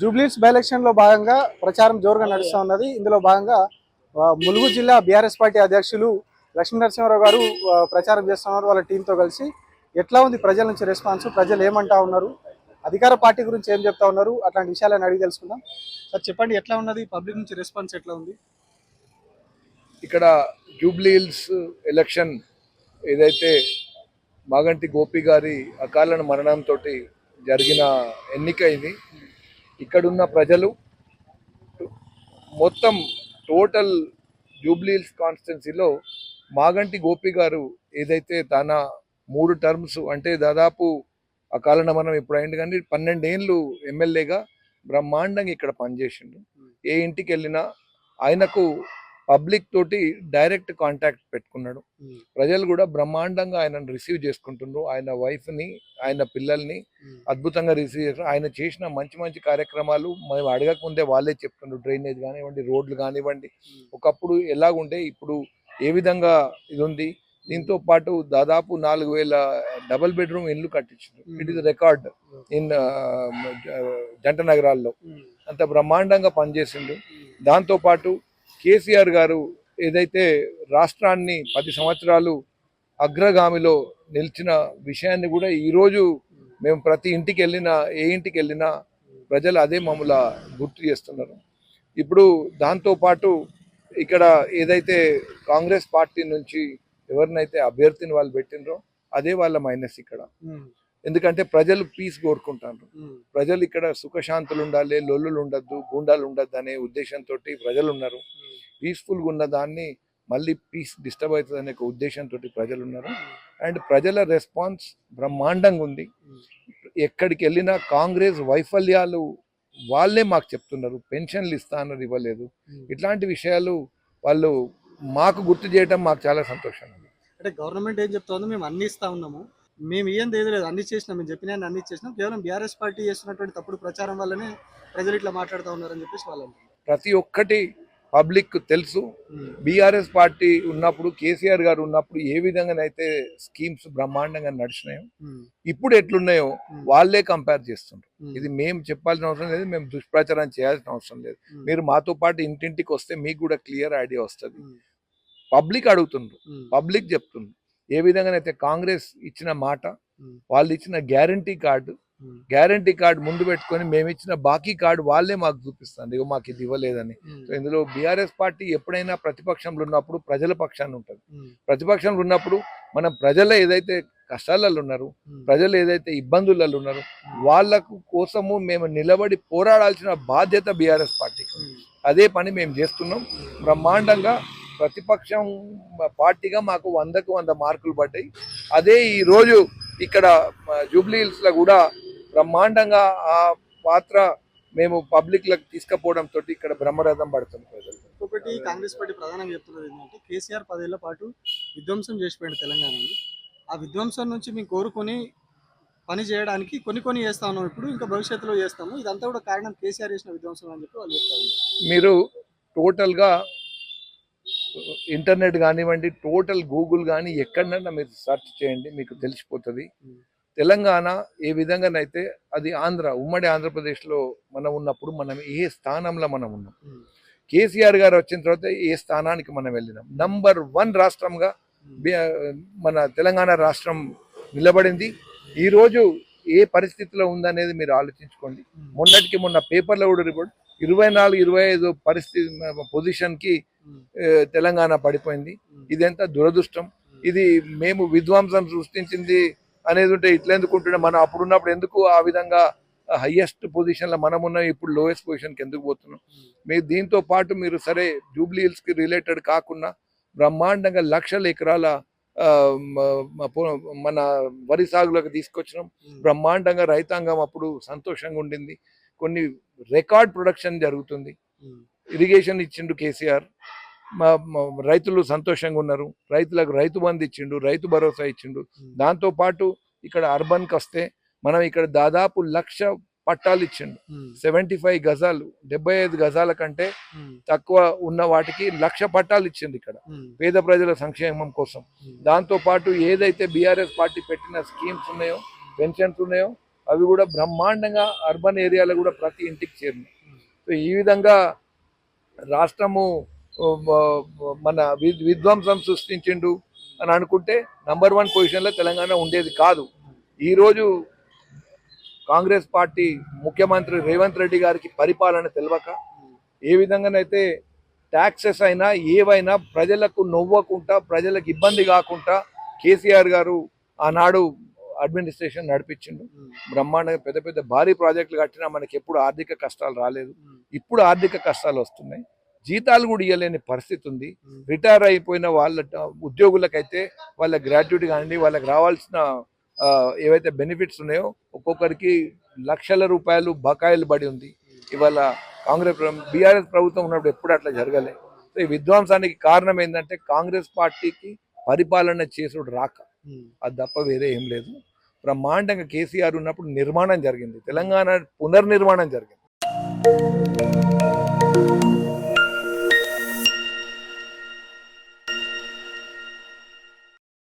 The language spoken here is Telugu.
జూబ్లీస్ బై ఎలక్షన్లో భాగంగా ప్రచారం జోరుగా నడుస్తూ ఉన్నది. ఇందులో భాగంగా ములుగు జిల్లా బీఆర్ఎస్ పార్టీ అధ్యక్షులు లక్ష్మీ నరసింహారావు గారు ప్రచారం చేస్తున్నారు వాళ్ళ టీంతో కలిసి ఎట్లా ఉంది ప్రజల నుంచి రెస్పాన్స్ ప్రజలు ఏమంటా ఉన్నారు? అధికార పార్టీ గురించి ఏం చెప్తా ఉన్నారు? అట్లాంటి విషయాలను అడిగి తెలుసుకుందాం. సార్ చెప్పండి ఎట్లా ఉన్నది? పబ్లిక్ నుంచి రెస్పాన్స్ ఎట్లా ఉంది? ఇక్కడ జూబ్లీ హిల్స్ ఎలక్షన్ ఏదైతే మాగంటి గోపి గారి అకాల మరణంతో జరిగిన ఎన్నిక ఇది. ఇక్కడున్న ప్రజలు మొత్తం టోటల్ జూబ్లీహిల్స్ కాన్స్టిట్యున్సీలో మాగంటి గోపి గారు ఏదైతే తన మూడు టర్మ్స్ అంటే దాదాపు అకాలన మరణం ఇప్పుడు అయింది కానీ పన్నెండేళ్ళు ఎమ్మెల్యేగా బ్రహ్మాండంగా ఇక్కడ పనిచేసిండు. ఏ ఇంటికి వెళ్ళినా ఆయనకు పబ్లిక్ తోటి డైరెక్ట్ కాంటాక్ట్ పెట్టుకున్నాడు. ప్రజలు కూడా బ్రహ్మాండంగా ఆయనను రిసీవ్ చేసుకుంటున్నారు ఆయన వైఫ్ని ఆయన పిల్లల్ని అద్భుతంగా రిసీవ్ చేస్తారు ఆయన చేసిన మంచి మంచి కార్యక్రమాలు మేము అడగక ముందే వాళ్ళే చెప్తున్నారు డ్రైనేజ్ కానివ్వండి రోడ్లు కానివ్వండి. ఒకప్పుడు ఎలాగుండే ఇప్పుడు ఏ విధంగా ఇది ఉంది దీంతో పాటు దాదాపు నాలుగు వేల డబల్ బెడ్రూమ్ ఇల్లు కట్టించారు ఇట్ ఇస్ రికార్డ్ ఇన్ జంట నగరాల్లో. అంత బ్రహ్మాండంగా పనిచేసిండు దాంతో పాటు కేసీఆర్ గారు ఏదైతే రాష్ట్రాన్ని పది సంవత్సరాలు అగ్రగామిలో నిలిచిన విషయాన్ని కూడా ఈరోజు మేము ప్రతి ఇంటికి వెళ్ళినా ఏ ఇంటికి వెళ్ళినా ప్రజలు అదే మమ్మల్ని గుర్తు చేస్తున్నారు. ఇప్పుడు దాంతో పాటు ఇక్కడ ఏదైతే కాంగ్రెస్ పార్టీ నుంచి ఎవరినైతే అభ్యర్థిని వాళ్ళు పెట్టినరో అదే వాళ్ళ మైనస్ ఇక్కడ. ఎందుకంటే ప్రజలు పీస్ కోరుకుంటారు. ప్రజలు ఇక్కడ సుఖశాంతులు ఉండాలి లొల్లులు ఉండద్దు గుండాలు ఉండద్దు అనే ఉద్దేశంతో ప్రజలు ఉన్నారు. పీస్ఫుల్గా ఉన్న దాన్ని మళ్ళీ పీస్ డిస్టర్బ్ అవుతుంది అనే ఉద్దేశంతో ప్రజలు ఉన్నారు. అండ్ ప్రజల రెస్పాన్స్ బ్రహ్మాండంగా ఉంది. ఎక్కడికి వెళ్ళినా కాంగ్రెస్ వైఫల్యాలు వాళ్ళే మాకు చెప్తున్నారు. పెన్షన్లు ఇస్తా అన్నది ఇవ్వలేదు. ఇట్లాంటి విషయాలు వాళ్ళు మాకు గుర్తు చేయడం మాకు చాలా సంతోషంగా ఉంది అంటే గవర్నమెంట్ ఏం చెప్తోంది మేము అన్ని ఇస్తా ఉన్నాము. మేము ఏం ఏది లేదు అన్ని చేసినాం. మేము చెప్పిన అన్ని చేసినాం. కేవలం బీఆర్ఎస్ పార్టీ చేస్తున్నటువంటి తప్పుడు ప్రచారం వల్లనే ప్రజలు ఇట్లా మాట్లాడుతూ ఉన్నారని చెప్పేసి వాళ్ళు ప్రతి ఒక్కటి పబ్లిక్ తెలుసు. బీఆర్ఎస్ పార్టీ ఉన్నప్పుడు కేసీఆర్ గారు ఉన్నప్పుడు ఏ విధంగానైతే స్కీమ్స్ బ్రహ్మాండంగా నడిచినాయో ఇప్పుడు ఎట్లున్నాయో వాళ్ళే కంపేర్ చేస్తుండ్రు. ఇది మేము చెప్పాల్సిన అవసరం లేదు. మేము దుష్ప్రచారం చేయాల్సిన అవసరం లేదు. మీరు మాతో పాటు ఇంటింటికి వస్తే మీకు కూడా క్లియర్ ఐడియా వస్తుంది. పబ్లిక్ అడుగుతుండ్రు. పబ్లిక్ చెప్తుండ్రు. ఏ విధంగానైతే కాంగ్రెస్ ఇచ్చిన మాట వాళ్ళు ఇచ్చిన గ్యారంటీ కార్డు గ్యారంటీ కార్డు ముందు పెట్టుకొని మేము ఇచ్చిన బాకీ కార్డు వాళ్ళే మాకు చూపిస్తుంది ఇగో మాకు ఇది ఇవ్వలేదని. సో ఇందులో బీఆర్ఎస్ పార్టీ ఎప్పుడైనా ప్రతిపక్షంలో ఉన్నప్పుడు ప్రజల పక్షాన్ని ఉంటుంది. ప్రతిపక్షంలో ఉన్నప్పుడు మనం ప్రజల ఏదైతే కష్టాలలో ఉన్నారు ప్రజలు ఏదైతే ఇబ్బందులలో ఉన్నారు వాళ్ళకు కోసము మేము నిలబడి పోరాడాల్సిన బాధ్యత బీఆర్ఎస్ పార్టీకి. అదే పని మేము చేస్తున్నాం. బ్రహ్మాండంగా ప్రతిపక్షం పార్టీగా మాకు వందకు వంద మార్కులు పడ్డాయి. అదే ఈ రోజు ఇక్కడ జూబ్లీ హిల్స్లో కూడా బ్రహ్మాండంగా ఆ పాత్ర మేము పబ్లిక్లకు తీసుకుపోవడం తోటి ఇక్కడ బ్రహ్మరథం పడుతుంది ప్రజలు. ఇంకొకటి కాంగ్రెస్ పార్టీ ప్రధానంగా చెప్తున్నది ఏంటంటే కేసీఆర్ పదేళ్ళ పాటు విధ్వంసం చేసిపోయింది తెలంగాణని. ఆ విధ్వంసం నుంచి మేము కోరుకొని పని చేయడానికి కొన్ని కొన్ని చేస్తా ఉన్నాం. ఇప్పుడు ఇంకా భవిష్యత్తులో చేస్తాము. ఇదంతా కూడా కారణం కేసీఆర్ చేసిన విధ్వంసం అని చెప్పి వాళ్ళు చెప్తా మీరు టోటల్గా ఇంటర్నెట్ కానివ్వండి టోటల్ గూగుల్ కానీ ఎక్కడైనా మీరు సెర్చ్ చేయండి మీకు తెలిసిపోతుంది. తెలంగాణ ఏ విధంగానైతే అది ఆంధ్ర ఉమ్మడి ఆంధ్రప్రదేశ్లో మనం ఉన్నప్పుడు మనం ఏ స్థానంలో మనం ఉన్నాం. కేసీఆర్ గారు వచ్చిన తర్వాత ఏ స్థానానికి మనం వెళ్ళినాం. నంబర్ వన్ రాష్ట్రంగా మన తెలంగాణ రాష్ట్రం నిలబడింది. ఈరోజు ఏ పరిస్థితిలో ఉందనేది మీరు ఆలోచించుకోండి. మొన్నటికి మొన్న పేపర్లో కూడా రిపోర్ట్ ఇరవై నాలుగు ఇరవై ఐదు పరిస్థితి పొజిషన్కి తెలంగాణ పడిపోయింది. ఇదెంత దురదృష్టం. ఇది మేము విధ్వంసం సృష్టించింది అనేది ఉంటే ఇట్లా ఎందుకు ఉంటుండే? మనం అప్పుడు ఉన్నప్పుడు ఎందుకు ఆ విధంగా హయ్యెస్ట్ పొజిషన్లో మనం ఉన్నాం? ఇప్పుడు లోయెస్ట్ పొజిషన్కి ఎందుకు పోతున్నాం? మీరు దీంతో పాటు మీరు సరే జూబ్లీ హిల్స్కి రిలేటెడ్ కాకుండా బ్రహ్మాండంగా లక్షల ఎకరాల మన వరి సాగులోకి తీసుకొచ్చినాం. బ్రహ్మాండంగా రైతాంగం అప్పుడు సంతోషంగా ఉండింది. కొన్ని రికార్డ్ ప్రొడక్షన్ జరుగుతుంది. ఇరిగేషన్ ఇచ్చిండు కేసీఆర్. మా రైతులు సంతోషంగా ఉన్నారు. రైతులకు రైతు బంధు ఇచ్చిండు రైతు భరోసా ఇచ్చిండు. దాంతో పాటు ఇక్కడ అర్బన్కి వస్తే మనం ఇక్కడ దాదాపు లక్ష పట్టాలు ఇచ్చిండు. సెవెంటీ ఫైవ్ గజాలు డెబ్బై ఐదు గజాల కంటే తక్కువ ఉన్న వాటికి లక్ష పట్టాలు ఇచ్చింది ఇక్కడ. పేద ప్రజల సంక్షేమం కోసం. దాంతో పాటు ఏదైతే బీఆర్ఎస్ పార్టీ పెట్టిన స్కీమ్స్ ఉన్నాయో పెన్షన్స్ ఉన్నాయో అవి కూడా బ్రహ్మాండంగా అర్బన్ ఏరియాలో కూడా ప్రతి ఇంటికి చేరినాయి. సో ఈ విధంగా రాష్ట్రము మన విధ్వంసం సృష్టించిండు అని అనుకుంటే నంబర్ వన్ పొజిషన్లో తెలంగాణ ఉండేది కాదు. ఈరోజు కాంగ్రెస్ పార్టీ ముఖ్యమంత్రి రేవంత్ రెడ్డి గారికి పరిపాలన తెలియక ఏ విధంగానైతే ట్యాక్సెస్ అయినా ఏవైనా ప్రజలకు నవ్వకుండా ప్రజలకు ఇబ్బంది కాకుండా కేసీఆర్ గారు ఆనాడు అడ్మినిస్ట్రేషన్ నడిపించిండు. బ్రహ్మాండంగా పెద్ద పెద్ద భారీ ప్రాజెక్టులు కట్టినా మనకి ఎప్పుడు ఆర్థిక కష్టాలు రాలేదు. ఇప్పుడు ఆర్థిక కష్టాలు వస్తున్నాయి. జీతాలు కూడా ఇవ్వలేని పరిస్థితి ఉంది. రిటైర్ అయిపోయిన వాళ్ళ ఉద్యోగులకైతే వాళ్ళ గ్రాట్యుటీ కానివ్వండి వాళ్ళకి రావాల్సిన ఏవైతే బెనిఫిట్స్ ఉన్నాయో ఒక్కొక్కరికి లక్షల రూపాయలు బకాయిలు పడి ఉంది. ఇవాళ కాంగ్రెస్ బీఆర్ఎస్ ప్రభుత్వం ఉన్నప్పుడు ఎప్పుడు అట్లా జరగలే. సో ఈ విధ్వంసానికి కారణం ఏంటంటే కాంగ్రెస్ పార్టీకి పరిపాలన చేసుడు రాక. అది తప్ప వేరే ఏం లేదు. బ్రహ్మాండంగా కేసీఆర్ ఉన్నప్పుడు నిర్మాణం జరిగింది. తెలంగాణ పునర్నిర్మాణం జరిగింది.